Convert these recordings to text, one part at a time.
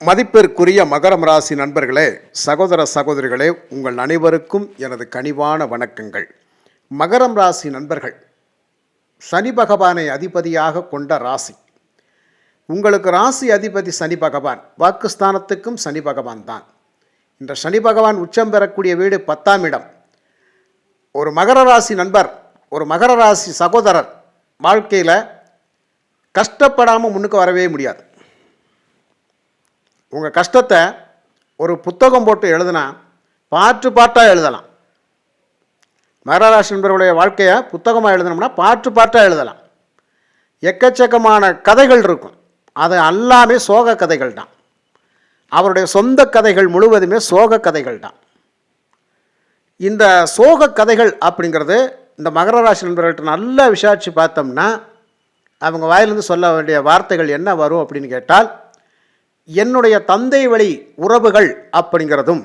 மதிப்பிற்குரிய மகரம் ராசி நண்பர்களே சகோதர சகோதரிகளே உங்கள் அனைவருக்கும் எனது கனிவான வணக்கங்கள். மகரம் ராசி நண்பர்கள் சனி பகவானை அதிபதியாக கொண்ட ராசி. உங்களுக்கு ராசி அதிபதி சனி பகவான் வாக்குஸ்தானத்துக்கும் சனி பகவான் தான். இந்த சனி பகவான் உச்சம் பெறக்கூடிய வீடு பத்தாம் இடம். ஒரு மகர ராசி நண்பர் ஒரு மகர ராசி சகோதரர் வாழ்க்கையில் கஷ்டப்படாமல் முன்னுக்கு வரவே முடியாது. உங்கள் கஷ்டத்தை ஒரு புத்தகம் போட்டு எழுதுனா பாட்டு பாட்டாக எழுதலாம். மகராசி நண்பர்களுடைய வாழ்க்கையை புத்தகமாக எழுதணும்னா பாட்டு பாட்டாக எழுதலாம். எக்கச்சக்கமான கதைகள் இருக்கும். அது எல்லாமே சோக கதைகள் தான். அவருடைய சொந்த கதைகள் முழுவதுமே சோக கதைகள் தான். இந்த சோக கதைகள் அப்படிங்கிறது இந்த மகர ராசி நண்பர்கள்ட்ட நல்லா விசாரித்து பார்த்தோம்னா அவங்க வாயிலிருந்து சொல்ல வேண்டிய வார்த்தைகள் என்ன வரும் அப்படின்னு கேட்டால் என்னுடைய தந்தை வழி உறவுகள் அப்படிங்கிறதும்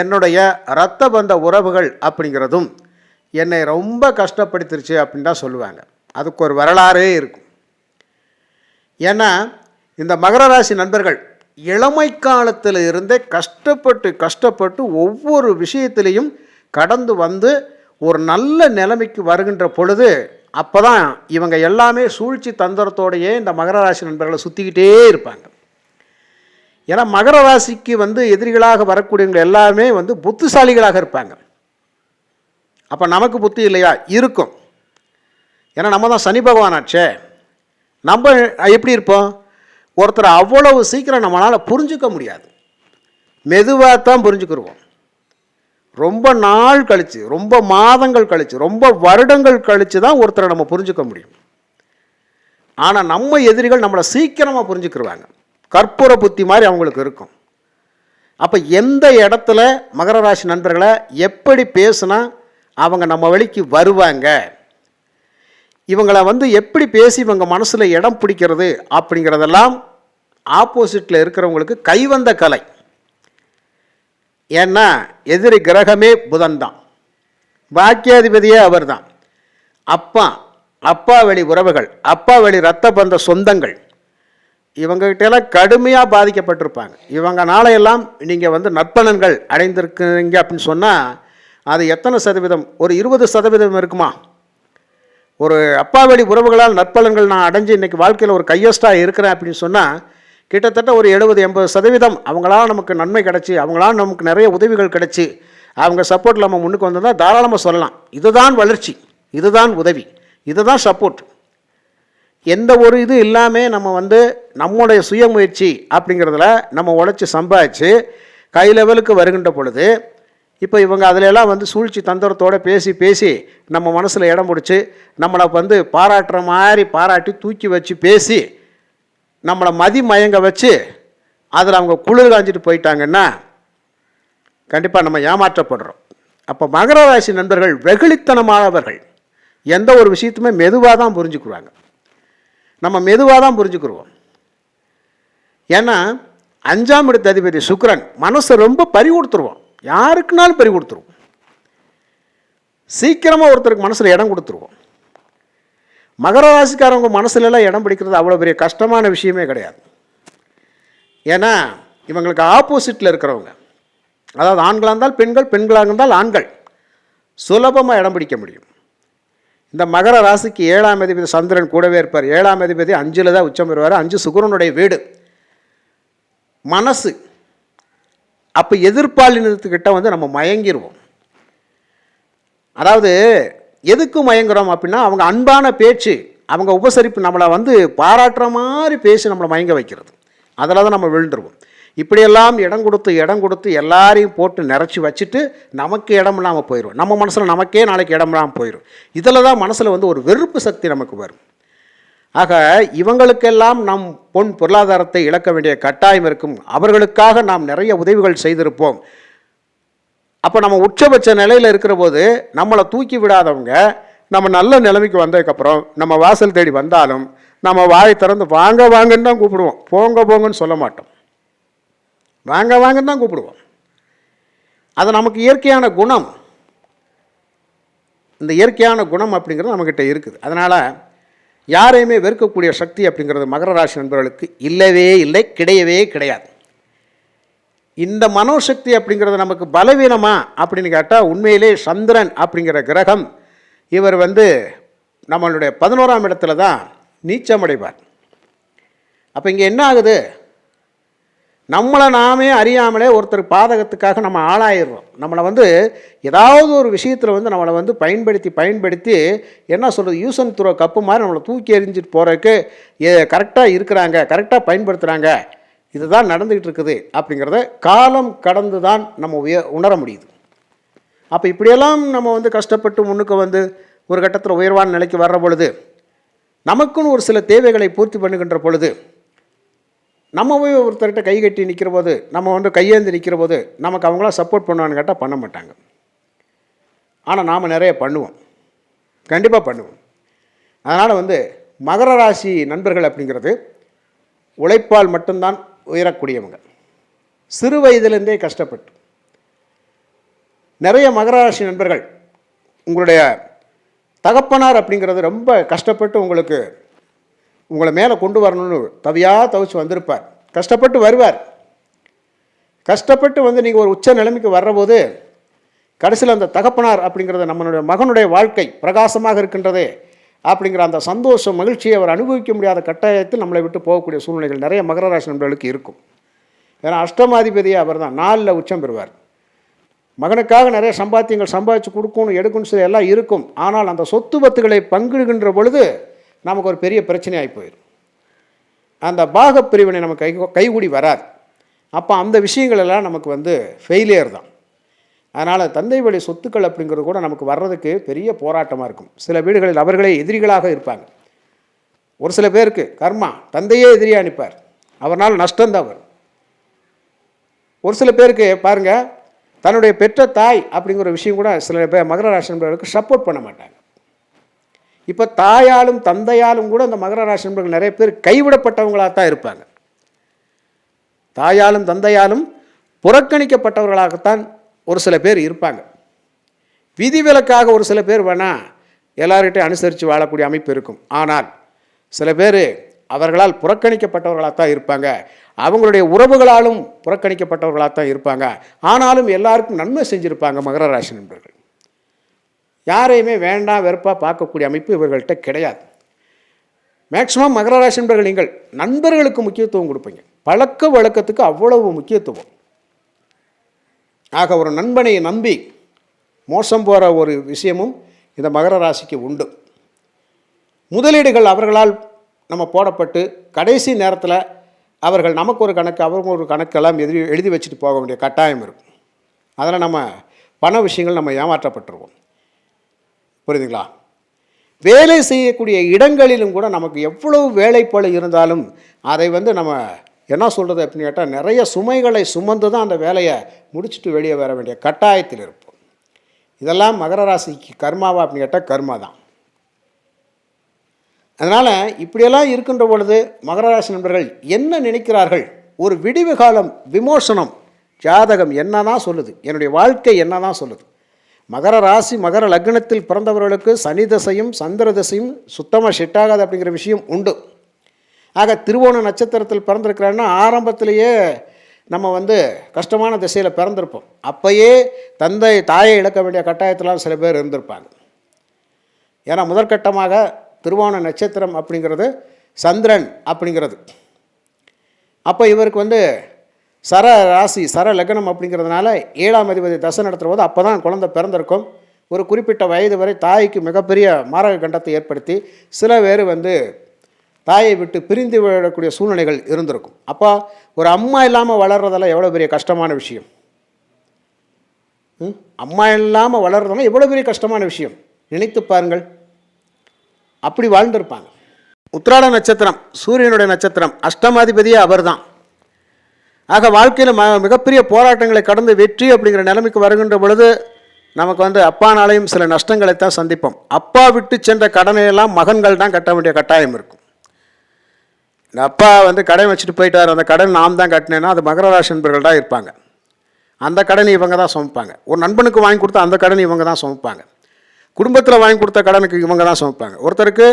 என்னுடைய இரத்த பந்த உறவுகள் அப்படிங்கிறதும் என்னை ரொம்ப கஷ்டப்படுத்திருச்சு அப்படின்னு தான் சொல்லுவாங்க. அதுக்கு ஒரு வரலாறே இருக்கும். ஏன்னா இந்த மகர ராசி நண்பர்கள் இளமை காலத்தில் இருந்தே கஷ்டப்பட்டு கஷ்டப்பட்டு ஒவ்வொரு விஷயத்திலையும் கடந்து வந்து ஒரு நல்ல நிலைமைக்கு வருகின்ற பொழுது அப்போ தான் இவங்க எல்லாமே சூழ்ச்சி தந்திரத்தோடையே இந்த மகர ராசி நண்பர்களை சுற்றிக்கிட்டே இருப்பாங்க. ஏன்னா மகர ராசிக்கு வந்து எதிரிகளாக வரக்கூடியவங்க எல்லாமே வந்து புத்திசாலிகளாக இருப்பாங்க. அப்போ நமக்கு புத்தி இல்லையா? இருக்கும். ஏன்னா நம்ம தான் சனி பகவானாச்சே. நம்ம எப்படி இருப்போம்? ஒருத்தரை அவ்வளவு சீக்கிரம் நம்மளால் புரிஞ்சுக்க முடியாது. மெதுவாக தான் புரிஞ்சுக்கிடுவோம் ரொம்ப நாள் கழித்து ரொம்ப மாதங்கள் கழித்து ரொம்ப வருடங்கள் கழித்து தான் ஒருத்தரை நம்ம புரிஞ்சுக்க முடியும். ஆனால் நம்ம எதிரிகள் நம்மளை சீக்கிரமாக புரிஞ்சுக்கிருவாங்க. கற்பூர புத்தி மாதிரி அவங்களுக்கு இருக்கும். அப்போ எந்த இடத்துல மகர ராசி நண்பர்களை எப்படி பேசுனா அவங்க நம்ம வழிக்கு வருவாங்க? இவங்களை வந்து எப்படி பேசி இவங்க மனசில் இடம் பிடிக்கிறது அப்படிங்கிறதெல்லாம் ஆப்போசிட்டில் இருக்கிறவங்களுக்கு கைவந்த கலை. ஏன்னா எதிரி கிரகமே புதன் தான். பாக்கியாதிபதியே அவர் தான் அப்பா அப்பா வழி உறவுகள் அப்பா வழி ரத்த பந்த சொந்தங்கள் இவங்ககிட்டலாம் கடுமையாக பாதிக்கப்பட்டிருப்பாங்க. இவங்கனால எல்லாம் நீங்கள் வந்து நற்பலன்கள் அடைந்திருக்கிறீங்க அப்படின்னு சொன்னால் அது எத்தனை சதவீதம்? ஒரு இருபது சதவீதம் இருக்குமா? ஒரு அப்பா உறவுகளால் நற்பலன்கள் நான் அடைஞ்சு இன்றைக்கி வாழ்க்கையில் ஒரு கையஸ்டாக இருக்கிறேன் அப்படின்னு சொன்னால் கிட்டத்தட்ட ஒரு எழுபது எண்பது சதவீதம் அவங்களால நமக்கு நன்மை கிடச்சி அவங்களால நமக்கு நிறைய உதவிகள் கிடச்சி அவங்க சப்போர்ட் நம்ம முன்னுக்கு வந்திருந்தால் தாராளமாக சொல்லலாம். இதுதான் வளர்ச்சி இதுதான் உதவி இதுதான் சப்போர்ட் எந்த ஒரு இது இல்லாமல் நம்ம வந்து நம்முடைய சுயமுயற்சி அப்படிங்கிறதுல நம்ம உழைச்சி சம்பாதிச்சு கை லெவலுக்கு வருகின்ற பொழுது இப்போ இவங்க அதிலெல்லாம் வந்து சூழ்ச்சி தந்திரத்தோடு பேசி பேசி நம்ம மனசில் இடம் பிடிச்சி நம்மளை வந்து பாராட்டுற மாதிரி பாராட்டி தூக்கி வச்சு பேசி நம்மளை மதி மயங்க வச்சு அதில் அவங்க குளிர் காஞ்சிட்டு போயிட்டாங்கன்னா கண்டிப்பாக நம்ம ஏமாற்றப்படுறோம். அப்போ மகர ராசி நண்பர்கள் வெகுளித்தனமானவர்கள். எந்த ஒரு விஷயத்துமே மெதுவாக தான் புரிஞ்சுக்குவாங்க. நம்ம மெதுவாக தான் புரிஞ்சுக்கிடுவோம் ஏன்னா அஞ்சாம் இடத்து அதிபதி சுக்ரன் மனசை ரொம்ப பறி கொடுத்துருவோம் யாருக்குனாலும் பறி கொடுத்துருவோம் சீக்கிரமாக ஒருத்தருக்கு மனசில் இடம் கொடுத்துருவோம். மகர ராசிக்காரவங்க மனசுலலாம் இடம் பிடிக்கிறது அவ்வளோ பெரிய கஷ்டமான விஷயமே கிடையாது. ஏன்னா இவங்களுக்கு ஆப்போசிட்டில் இருக்கிறவங்க. அதாவது ஆண்களாக இருந்தால் பெண்கள் பெண்களாக இருந்தால் ஆண்கள். சுலபமாக இடம் பிடிக்க முடியும். இந்த மகர ராசிக்கு ஏழாம் அதிபதி சந்திரன் கூடவே இருப்பார். ஏழாம் அதிபதி அஞ்சில் தான் உச்சம் பெறுவார். அஞ்சு சுகரனுடைய வீடு. மனசு. அப்போ எதிர்ப்பாளினத்துக்கிட்ட வந்து நம்ம மயங்கிடுவோம் அதாவது எதுக்கு மயங்குறோம் அப்படின்னா அவங்க அன்பான பேச்சு அவங்க உபசரிப்பு நம்மளை வந்து பாராட்டுற மாதிரி பேசி நம்மளை மயங்க வைக்கிறது. அதில் தான் நம்ம விழுந்துருவோம். இப்படியெல்லாம் இடம் கொடுத்து இடம் கொடுத்து எல்லாரையும் போட்டு நிறச்சி வச்சுட்டு நமக்கு இடம் இல்லாமல் போயிடும் நம்ம மனசில் நமக்கே நாளைக்கு இடம் இல்லாமல் போயிடும் இதில் தான் மனசில் வந்து ஒரு வெறுப்பு சக்தி நமக்கு வரும். ஆக இவங்களுக்கெல்லாம் நம் பொன் பொருளாதாரத்தை இழக்க வேண்டிய கட்டாயம் இருக்கும். அவர்களுக்காக நாம் நிறைய உதவிகள் செய்திருப்போம். அப்போ நம்ம உச்சபட்ச நிலையில் இருக்கிற போது நம்மளை தூக்கி விடாதவங்க நம்ம நல்ல நிலைமைக்கு வந்ததுக்கப்புறம் நம்ம வாசல் தேடி வந்தாலும் நம்ம வாயை திறந்து வாங்க வாங்கன்னு தான் கூப்பிடுவோம். போங்க போங்கன்னு சொல்ல மாட்டோம். வாங்க வாங்கன்னு தான் கூப்பிடுவோம். அது நமக்கு இயற்கையான குணம். இந்த இயற்கையான குணம் அப்படிங்கிறது நம்மக்கிட்ட இருக்குது. அதனால் யாரையுமே வெறுக்கக்கூடிய சக்தி அப்படிங்கிறது மகர ராசி நண்பர்களுக்கு இல்லவே இல்லை கிடையவே கிடையாது. இந்த மனோசக்தி அப்படிங்கிறது நமக்கு பலவீனமா அப்படின்னு கேட்டால் உண்மையிலே சந்திரன் அப்படிங்கிற கிரகம் இவர் வந்து நம்மளுடைய பதினோராம் இடத்துல தான் நீச்சமடைவார் அப்போ இங்கே என்ன ஆகுது? நம்மளை நாமே அறியாமலே ஒருத்தர் பாதகத்துக்காக நம்ம ஆளாயிடுறோம். நம்மளை வந்து ஏதாவது ஒரு விஷயத்தில் வந்து நம்மளை வந்து பயன்படுத்தி பயன்படுத்தி என்ன சொல்கிறது யூஸ் அண்ட் த்ரோ கப்பு மாதிரி நம்மளை தூக்கி எறிஞ்சிட்டு போகிறதுக்கு கரெக்டாக இருக்கிறாங்க கரெக்டாக பயன்படுத்துகிறாங்க இதுதான் நடந்துக்கிட்டு இருக்குது அப்படிங்கிறத காலம் கடந்து தான் நம்ம உய உணர முடியுது. அப்போ இப்படியெல்லாம் நம்ம வந்து கஷ்டப்பட்டு முன்னுக்கு வந்து ஒரு கட்டத்தில் உயர்வான நிலைக்கு வர்ற பொழுது நமக்குன்னு ஒரு சில தேவைகளை பூர்த்தி பண்ணுகின்ற பொழுது நம்ம போய் ஒருத்தர்கிட்ட கை கட்டி நிற்கிற போது நம்ம வந்து கையேந்து நிற்கிற போது நமக்கு அவங்களாம் சப்போர்ட் பண்ணுவான்னு கேட்டால் பண்ண மாட்டாங்க. ஆனால் நாம் நிறைய பண்ணுவோம். கண்டிப்பாக பண்ணுவோம். அதனால் வந்து மகர ராசி நண்பர்கள் அப்படிங்கிறது உழைப்பால் மட்டும்தான் உயரக்கூடியவங்க. சிறு வயதிலிருந்தே கஷ்டப்பட்டு. நிறைய மகர ராசி நண்பர்கள் உங்களுடைய தகப்பனார் அப்படிங்கிறது ரொம்ப கஷ்டப்பட்டு உங்களுக்கு உங்களை மேலே கொண்டு வரணும்னு தவியாக தவிச்சு வந்திருப்பார். கஷ்டப்பட்டு வருவார். கஷ்டப்பட்டு வந்து நீங்கள் ஒரு உச்ச நிலைமைக்கு வர்றபோது கடைசியில் அந்த தகப்பனார் அப்படிங்கிறது நம்மளுடைய மகனுடைய வாழ்க்கை பிரகாசமாக இருக்கின்றதே அப்படிங்கிற அந்த சந்தோஷம் மகிழ்ச்சியை அவர் அனுபவிக்க முடியாத கட்டாயத்தில் நம்மளை விட்டு போகக்கூடிய சூழ்நிலைகள் நிறைய மகர ராசி நண்பர்களுக்கு இருக்கும். ஏன்னா அஷ்டமாதிபதியே அவர் தான் நாலில் உச்சம் பெறுவார். மகனுக்காக நிறைய சம்பாத்தியங்கள் சம்பாதிச்சு கொடுக்கணும் எடுக்கணும் சொல்லி எல்லாம் இருக்கும். ஆனால் அந்த சொத்து பத்துகளை பங்கிடுகின்ற பொழுது நமக்கு ஒரு பெரிய பிரச்சனையாகி போயிடும். அந்த பாக பிரிவினை நமக்கு கை கைகூடி வராது. அப்போ அந்த விஷயங்கள் எல்லாம் நமக்கு வந்து ஃபெயிலியர் தான். அதனால் தந்தை வழி சொத்துக்கள் அப்படிங்கிறது கூட நமக்கு வர்றதுக்கு பெரிய போராட்டமாக இருக்கும். சில வீடுகளில் அவர்களே எதிரிகளாக இருப்பாங்க. ஒரு சில பேருக்கு கர்மா தந்தையே எதிரியாக அனுப்பார் அவரால் நஷ்டம்தான் வரும். ஒரு சில பேருக்கு பாருங்கள் தன்னுடைய பெற்ற தாய் அப்படிங்கிற விஷயம் கூட சில பேர் மகர ராசி நண்பர்களுக்கு சப்போர்ட் பண்ண மாட்டாங்க. இப்போ தாயாலும் தந்தையாலும் கூட அந்த மகர ராசி நண்பர்கள் நிறைய பேர் கைவிடப்பட்டவங்களாக தான் இருப்பாங்க. தாயாலும் தந்தையாலும் புறக்கணிக்கப்பட்டவர்களாகத்தான் ஒரு சில பேர் இருப்பாங்க. விதிவிலக்காக ஒரு சில பேர் வேணால் எல்லார்கிட்டையும் அனுசரித்து வாழக்கூடிய அமைப்பு இருக்கும். ஆனால் சில பேர் அவர்களால் புறக்கணிக்கப்பட்டவர்களாக தான் இருப்பாங்க. அவங்களுடைய உறவுகளாலும் புறக்கணிக்கப்பட்டவர்களாக தான் இருப்பாங்க. ஆனாலும் எல்லாருக்கும் நன்மை செஞ்சுருப்பாங்க மகர ராசி நண்பர்கள். யாரையுமே வேண்டாம் வெறுப்பாக பார்க்கக்கூடிய அமைப்பு இவர்கள்ட்ட கிடையாது. மேக்சிமம் மகர ராசி நண்பர்கள் நீங்கள் நண்பர்களுக்கு முக்கியத்துவம் கொடுப்பீங்க. பழக்க வழக்கத்துக்கு அவ்வளவு முக்கியத்துவம். ஆக ஒரு நண்பனை நம்பி மோசம் போகிற ஒரு விஷயமும் இந்த மகர ராசிக்கு உண்டு. முதலீடுகள் அவர்களால் நம்ம போடப்பட்டு கடைசி நேரத்தில் அவர்கள் நமக்கு ஒரு கணக்கு அவங்க ஒரு கணக்கெல்லாம் எழுதி எழுதி வச்சுட்டு போக வேண்டிய கட்டாயம் இருக்கும். அதில் நம்ம பண விஷயங்கள் நம்ம ஏமாற்றப்பட்டுருவோம். புரியுதுங்களா? வேலை செய்யக்கூடிய இடங்களிலும் கூட நமக்கு எவ்வளவு வேலைப்பளு இருந்தாலும் அதை வந்து நம்ம என்ன சொல்கிறது அப்படின்னு கேட்டால் நிறைய சுமைகளை சுமந்து தான் அந்த வேலையை முடிச்சுட்டு வெளியே வர வேண்டிய கட்டாயத்தில் இருப்போம். இதெல்லாம் மகர ராசிக்கு கர்மாவா அப்படின்னு கேட்டால் கர்மா தான். அதனால் இப்படியெல்லாம் இருக்கின்ற பொழுது மகர ராசி நண்பர்கள் என்ன நினைக்கிறார்கள்? ஒரு விடிவு காலம் விமோசனம் ஜாதகம் என்ன தான் சொல்லுது? என்னுடைய வாழ்க்கை என்ன தான் சொல்லுது? மகர ராசி மகர லக்னத்தில் பிறந்தவர்களுக்கு சனி தசையும் சந்திர தசையும் சுத்தமாக செட் ஆகாது அப்படிங்கிற விஷயம் உண்டு. ஆக திருவோண நட்சத்திரத்தில் பிறந்திருக்கிறாருன்னா ஆரம்பத்திலேயே நம்ம வந்து கஷ்டமான திசையில் பிறந்திருப்போம். அப்பயே தந்தை தாயை இழக்க வேண்டிய கட்டாயத்திலாம் சில பேர் இருந்திருப்பாங்க. ஏன்னா முதற்கட்டமாக திருவோண நட்சத்திரம் அப்படிங்கிறது சந்திரன் அப்படிங்கிறது. அப்போ இவருக்கு வந்து சர ராசி சர லக்னம் அப்படிங்கிறதுனால ஏழாம் அதிபதி தசை நடத்துகிற போது அப்போ தான் குழந்தை பிறந்திருக்கும். ஒரு குறிப்பிட்ட வயது வரை தாய்க்கு மிகப்பெரிய மாரக கண்டத்தை ஏற்படுத்தி சில பேர் வந்து தாயை விட்டு பிரிந்து விடக்கூடிய சூழ்நிலைகள் இருந்திருக்கும். அப்போ ஒரு அம்மா இல்லாமல் வளர்றதெல்லாம் எவ்வளோ பெரிய கஷ்டமான விஷயம். ம்? அம்மா இல்லாமல் வளர்றதெல்லாம் எவ்வளோ பெரிய கஷ்டமான விஷயம். நினைத்து பாருங்கள். அப்படி வாழ்ந்திருப்பாங்க. உத்ராட நட்சத்திரம் சூரியனுடைய நட்சத்திரம் அஷ்டமாதிபதியே அவர்தான். ஆக வாழ்க்கையில் ம மிகப்பெரிய போராட்டங்களை கடந்து வெற்றி அப்படிங்கிற நிலைமைக்கு வருகின்ற பொழுது நமக்கு வந்து அப்பானாலையும் சில நஷ்டங்களை தான் சந்திப்போம். அப்பா விட்டு சென்ற கடனையெல்லாம் மகன்கள் தான் கட்ட வேண்டிய கட்டாயம் இருக்கும். இந்த அப்பா வந்து கடன் வச்சுட்டு போயிட்டார் அந்த கடன் நாம் தான் கட்டினேன்னா அது மகர ராசி நண்பர்கள் தான் இருப்பாங்க. அந்த கடனை இவங்க தான் சுமப்பாங்க. ஒரு நண்பனுக்கு வாங்கி கொடுத்தா அந்த கடனை இவங்க தான் சுமப்பாங்க. குடும்பத்தில் வாங்கி கொடுத்த கடனுக்கு இவங்க தான் சுமப்பாங்க. ஒருத்தருக்கு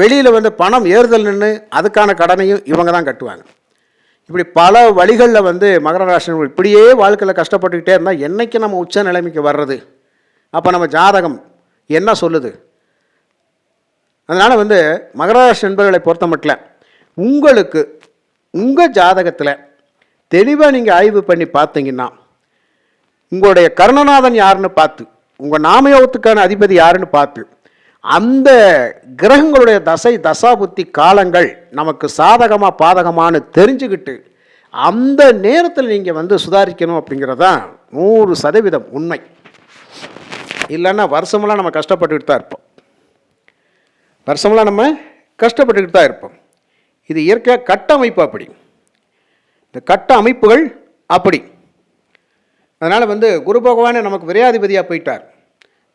வெளியில் வந்து பணம் ஏறுதல் நின்று அதுக்கான கடனையும் இவங்க தான் கட்டுவாங்க. இப்படி பல வழிகளில் வந்து மகர ராசி இப்படியே வாழ்க்கையில் கஷ்டப்பட்டுக்கிட்டே இருந்தால் என்றைக்கு நம்ம உச்ச நிலைமைக்கு வர்றது? அப்போ நம்ம ஜாதகம் என்ன சொல்லுது? அதனால் வந்து மகர ராசி நண்பர்களை பொறுத்த மட்டும் உங்களுக்கு உங்கள் ஜாதகத்தில் தெளிவாக நீங்கள் ஆய்வு பண்ணி பார்த்தீங்கன்னா உங்களுடைய கருணநாதன் யாருன்னு பார்த்து உங்கள் நாமயோகத்துக்கான அதிபதி யாருன்னு பார்த்து அந்த கிரகங்களுடைய தசை தசாபுத்தி காலங்கள் நமக்கு சாதகமாக பாதகமானு தெரிஞ்சுக்கிட்டு அந்த நேரத்தில் நீங்கள் வந்து சுதாரிக்கணும் அப்படிங்கிறது தான் நூறு சதவீதம் உண்மை. இல்லைன்னா வருஷமெல்லாம் நம்ம கஷ்டப்பட்டுக்கிட்டு தான் இருப்போம். வருஷமெல்லாம் நம்ம கஷ்டப்பட்டுக்கிட்டு தான் இருப்போம். இது இயற்கையாக கட்டமைப்பு அப்படி. இந்த கட்ட அமைப்புகள் அப்படி. அதனால் வந்து குரு பகவானே நமக்கு விரையாதிபதியாக போயிட்டார்.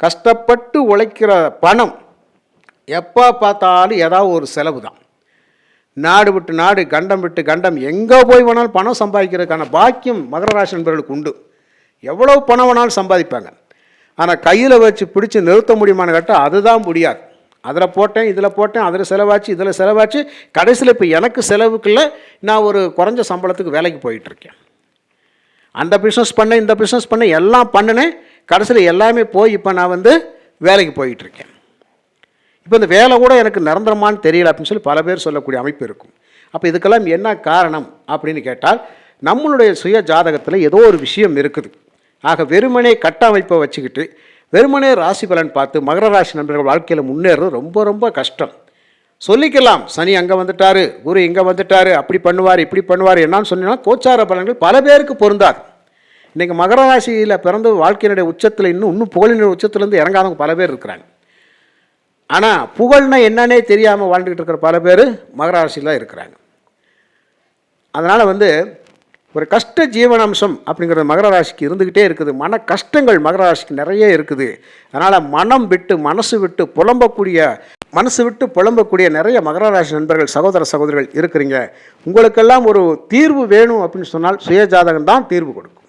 கஷ்டப்பட்டு உழைக்கிற பணம் எப்போ பார்த்தாலும் ஏதாவது ஒரு செலவு தான் நாடு விட்டு நாடு கண்டம் விட்டு கண்டம் எங்கே போய் வேணாலும் பணம் சம்பாதிக்கிறதுக்கான பாக்கியம் மகர ராசி நண்பர்களுக்கு உண்டு. எவ்வளோ பணம் வேணாலும் சம்பாதிப்பாங்க. ஆனால் கையில் வச்சு பிடிச்சி நிறுத்த முடியுமான்னு கேட்டால் அதுதான் முடியாது. அதில் போட்டேன் இதில் போட்டேன் அதில் செலவாச்சு இதில் செலவாச்சு. கடைசியில் இப்போ எனக்கு செலவுக்குள்ளே நான் ஒரு குறைஞ்ச சம்பளத்துக்கு வேலைக்கு போயிட்டுருக்கேன் அந்த பிஸ்னஸ் பண்ணேன் இந்த பிஸ்னஸ் பண்ணேன் எல்லாம் பண்ணினேன் கடைசியில் எல்லாமே போய் இப்போ நான் வந்து வேலைக்கு போயிட்டுருக்கேன். இப்போ இந்த வேலை கூட எனக்கு நிரந்தரமானு தெரியல அப்படின்னு சொல்லி பல பேர் சொல்லக்கூடிய அமைப்பு இருக்கும். அப்போ இதுக்கெல்லாம் என்ன காரணம் அப்படின்னு கேட்டால் நம்மளுடைய சுய ஜாதகத்தில் ஏதோ ஒரு விஷயம் இருக்குது. ஆக வெறுமனே கட்டமைப்பை வச்சுக்கிட்டு வெறுமனே ராசி பலன் பார்த்து மகர ராசி நண்பர்கள் வாழ்க்கையில் முன்னேறது ரொம்ப ரொம்ப கஷ்டம். சொல்லிக்கலாம். சனி அங்கே வந்துட்டாரு குரு இங்கே வந்துட்டாரு அப்படி பண்ணுவார் இப்படி பண்ணுவார் என்னன்னு சொன்னீங்கன்னா கோச்சார பலன்கள் பல பேருக்கு பொருந்தாது. இன்றைக்கி மகர ராசியில் பிறந்து வாழ்க்கையினுடைய உச்சத்தில் இன்னும் இன்னும் புகழினுடைய உச்சத்துலேருந்து இறங்காதவங்க பல பேர் இருக்கிறாங்க. ஆனால் புகழ்னா என்னன்னே தெரியாமல் வாழ்ந்துக்கிட்டு இருக்கிற பல பேர் மகர ராசியில் இருக்கிறாங்க. அதனால் வந்து ஒரு கஷ்ட ஜீவனாம்சம் அப்படிங்கிறது மகர ராசிக்கு இருந்துக்கிட்டே இருக்குது. மன கஷ்டங்கள் மகர ராசிக்கு நிறைய இருக்குது. அதனால் மனம் விட்டு மனசு விட்டு புலம்பக்கூடிய மனசு விட்டு புலம்பக்கூடிய நிறைய மகர ராசி நண்பர்கள் சகோதர சகோதரிகள் இருக்கிறீங்க. உங்களுக்கெல்லாம் ஒரு தீர்வு வேணும் அப்படின்னு சொன்னால் சுயஜாதகம் தான் தீர்வு கொடுக்கும்.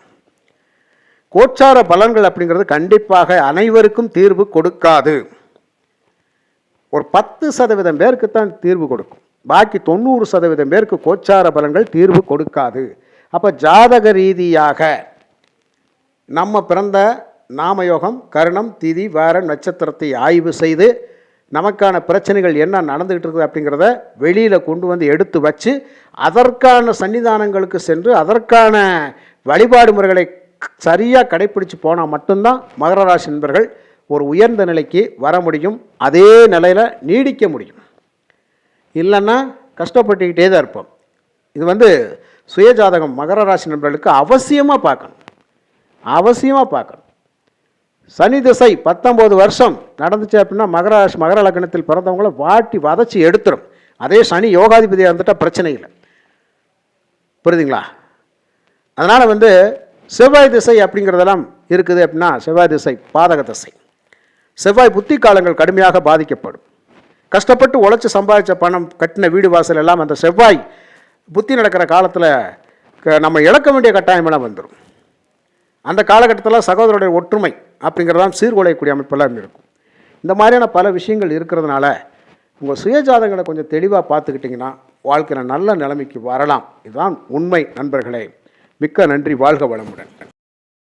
கோச்சார பலன்கள் அப்படிங்கிறது கண்டிப்பாக அனைவருக்கும் தீர்வு கொடுக்காது. ஒரு பத்து சதவீதம் பேருக்கு தான் தீர்வு கொடுக்கும். பாக்கி தொண்ணூறு சதவீதம் பேருக்கு கோச்சார பலன்கள் தீர்வு கொடுக்காது. அப்போ ஜாதக ரீதியாக நம்ம பிறந்த நாமயோகம் கருணம் திதி வார நட்சத்திரத்தை ஆய்வு செய்து நமக்கான பிரச்சனைகள் என்ன நடந்துகிட்டு இருக்குது அப்படிங்கிறத வெளியில் கொண்டு வந்து எடுத்து வச்சு அதற்கான சன்னிதானங்களுக்கு சென்று அதற்கான வழிபாடு முறைகளை சரியாக கடைப்பிடிச்சு போனால் மட்டும்தான் மகர ராசி நண்பர்கள் ஒரு உயர்ந்த நிலைக்கு வர முடியும். அதே நிலையில் நீடிக்க முடியும். இல்லைன்னா கஷ்டப்பட்டுக்கிட்டே தான் இருப்போம். இது வந்து சுயஜாதகம் மகர ராசி நண்பர்களுக்கு அவசியமாக பார்க்கணும். அவசியமாக பார்க்கணும். சனி திசை பத்தொம்போது வருஷம். நடந்துச்சு அப்படின்னா மகர மகர லக்னத்தில் பிறந்தவங்கள வாட்டி வதச்சி எடுத்துரும். அதே சனி யோகாதிபதியாக இருந்துட்டால் பிரச்சனை இல்லை. புரியுதுங்களா? அதனால் வந்து செவ்வாய் திசை அப்படிங்கிறதெல்லாம் இருக்குது அப்படின்னா செவ்வாய் திசை பாதக திசை. செவ்வாய் புத்தி காலங்கள் கடுமையாக பாதிக்கப்படும். கஷ்டப்பட்டு உழைச்சி சம்பாதிச்ச பணம் கட்டின வீடு வாசல் எல்லாம் அந்த செவ்வாய் புத்தி நடக்கிற காலத்தில் க- நம்ம இழக்க வேண்டிய கட்டாயமெல்லாம் வந்துடும் அந்த காலகட்டத்தில் சகோதரருடைய ஒற்றுமை அப்படிங்கிறதான் சீர்குலையக்கூடிய அமைப்பெல்லாம் இருக்கும் இந்த மாதிரியான பல விஷயங்கள் இருக்கிறதுனால உங்கள் சுயஜாதங்களை கொஞ்சம் தெளிவாக பார்த்துக்கிட்டிங்கன்னா வாழ்க்கையில் நல்ல நிலைமைக்கு வரலாம். இதுதான் உண்மை நண்பர்களே. மிக்க நன்றி. வாழ்க வளமுடன்.